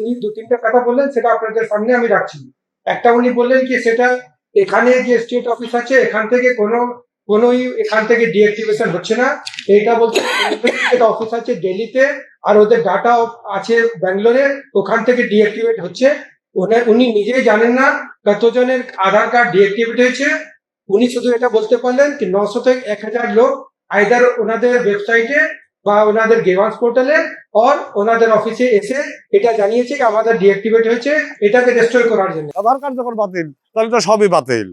উনি দু তিনটা কথা বললেন, সেটা আপনাদের সামনে আমি রাখছি। একটা উনি বললেন কি, সেটা এখানে যে স্টেট অফিস আছে, এখান থেকে কোনো, কোনোই এখান থেকে ডিঅ্যাক্টিভেশন হচ্ছে না। এইটা বলছে অফিস আছে দিল্লিতে, আর ওদের ডাটা আছে ব্যাঙ্গালোরে, ওখান থেকে ডিঅ্যাক্টিভেট হচ্ছে। উনি নিজেই জানেন না কতজনের আধার কার্ড ডিঅ্যাক্টিভেট হয়েছে। উনি শুধু এটা বলতে পারলেন কি, নশো থেকে এক হাজার লোক আইদার ওনাদের ওয়েবসাইটে বা ওনাদের গেমার্স পোর্টালে অর ওনাদের অফিসে এসে এটা জানিয়েছে আমাদের ডিঅ্যাক্টিভেট হয়েছে, এটাকে ডিস্ট্রয় করার জন্য। আধার কার্ড যখন বাতিল, তাহলে তো সবই বাতিল।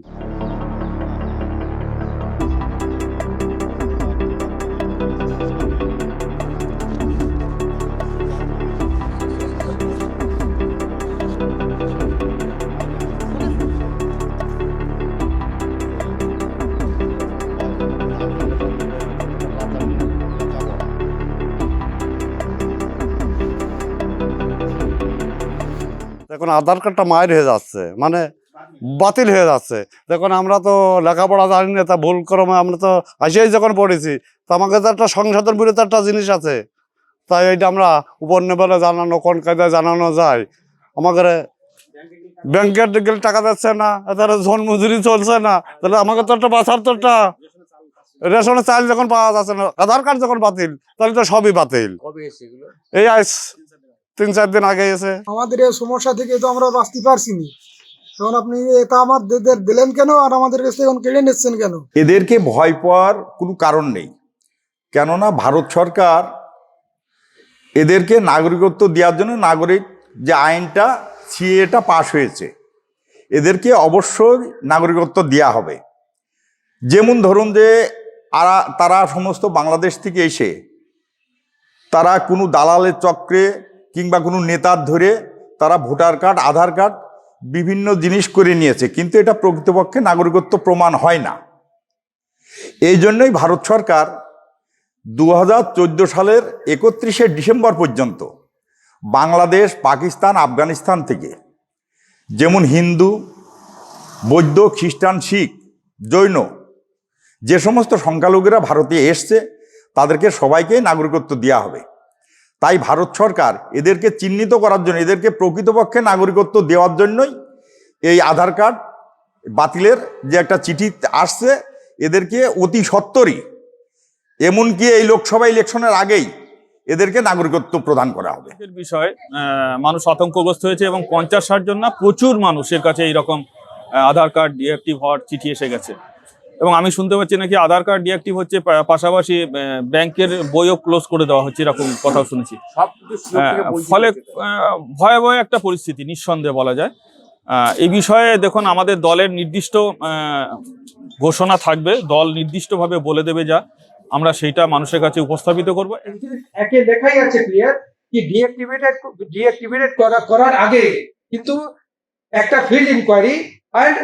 এখন আধার কার্ডটা মায়ের হয়ে যাচ্ছে মানে বাতিল হয়ে যাচ্ছে। দেখুন আমরা তো লেখাপড়া জানি না তা ভুল ক্রমে আমরা তো আসিয়াই যখন পড়েছি তো আমাকে তো একটা সংশোধন বিরোধী একটা জিনিস আছে। তাই এইটা আমরা উপর নেবেলে জানানো কোন কায়দায় জানানো যায়? আমাকে ব্যাংকের গেলে টাকা দিচ্ছে না তাহলে ঝোন মজুরি চলছে না তাহলে আমাকে তো একটা বাঁচার তো একটা রেশনের চাল যখন পাওয়া যাচ্ছে না আধার কার্ড যখন বাতিল তাহলে তো সবই বাতিল। এই আইস তিন চার দিন আগে এসে। আমাদের এই সমস্যা থেকে তো আমরা বাঁচতে পারছি না। এখন আপনি এটা আমাদের দিলেন কেন? আর আমাদের কাছে এখন কেড়ে নিচ্ছেন কেন? এদেরকে ভয় পাওয়ার কোনো কারণ নেই। কেননা ভারত সরকার এদেরকে নাগরিকত্ব দেওয়ার জন্য নাগরিক যে আইনটা সিএটা পাশ হয়েছে। এদেরকে অবশ্যই নাগরিকত্ব দেওয়া হবে। যেমন ধরুন যে তারা সমস্ত বাংলাদেশ থেকে এসে তারা কোনো দালালের চক্রে কিংবা কোনো নেতার ধরে তারা ভোটার কার্ড, আধার কার্ড বিভিন্ন জিনিস করে নিয়েছে। কিন্তু এটা প্রকৃতপক্ষে নাগরিকত্ব প্রমাণ হয় না। এই জন্যই ভারত সরকার দু হাজার চোদ্দ সালের একত্রিশে ডিসেম্বর পর্যন্ত বাংলাদেশ, পাকিস্তান, আফগানিস্তান থেকে যেমন হিন্দু, বৌদ্ধ, খ্রিস্টান, শিখ, জৈন যে সমস্ত সংখ্যালঘুরা ভারতে এসছে, তাদেরকে সবাইকে নাগরিকত্ব দেওয়া হবে। তাই ভারত সরকার এদেরকে চিহ্নিত করার জন্য, এদেরকে প্রকৃতপক্ষে নাগরিকত্ব দেওয়ার জন্যই এই আধার কার্ড বাতিলের যে একটা চিঠি আসছে, এদেরকে অতি সত্তরই এমনকি এই লোকসভা ইলেকশনের আগেই এদেরকে নাগরিকত্ব প্রদান করা হবে। বিষয় মানুষ আতঙ্কগ্রস্ত হয়েছে এবং পঞ্চাশ ষাট জন না, প্রচুর মানুষের কাছে এইরকম আধার কার্ড ডিঅ্যাক্টিভ হওয়ার চিঠি এসে গেছে। এবং আমি শুনতে পাচ্ছি নাকি আধার কার্ড ডিঅ্যাক্টিভ হচ্ছে পাশাপাশি ব্যাংকের বইও ক্লোজ করে দেওয়া হচ্ছে এরকম কথাও শুনেছি। হ্যাঁ, ফলে আহ, ভয়াবহ একটা পরিস্থিতি নিঃসন্দেহে বলা যায়। আহ, এই বিষয়ে দেখুন আমাদের দলের নির্দিষ্ট আহ, ঘোষণা থাকবে দল নির্দিষ্টভাবে বলে দেবে যা আমরা সেইটা মানুষের কাছে উপস্থাপিত করব। একে লেখাই আছে ক্লিয়ার কি ডিঅ্যাক্টিভেটেড ডিঅ্যাক্টিভেটেড করা করার আগে কিন্তু একটা field enquiry and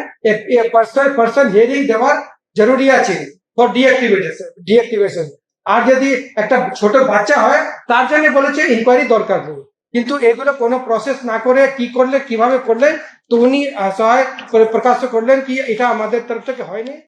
person person hearing দেওয়ার জরুরি আছে ফর ডিঅ্যাক্টিভেশন ডিঅ্যাক্টিভেশন আর যদি একটা ছোট বাচ্চা হয় তার জন্য বলেছে ইনকোয়ারি দরকার নেই। কিন্তু এগুলো কোনো প্রসেস না করে কি করলে কীভাবে করলেন তো উনি সহায় করে প্রকাশ করলেন কি এটা আমাদের তরফ থেকে হয়নি।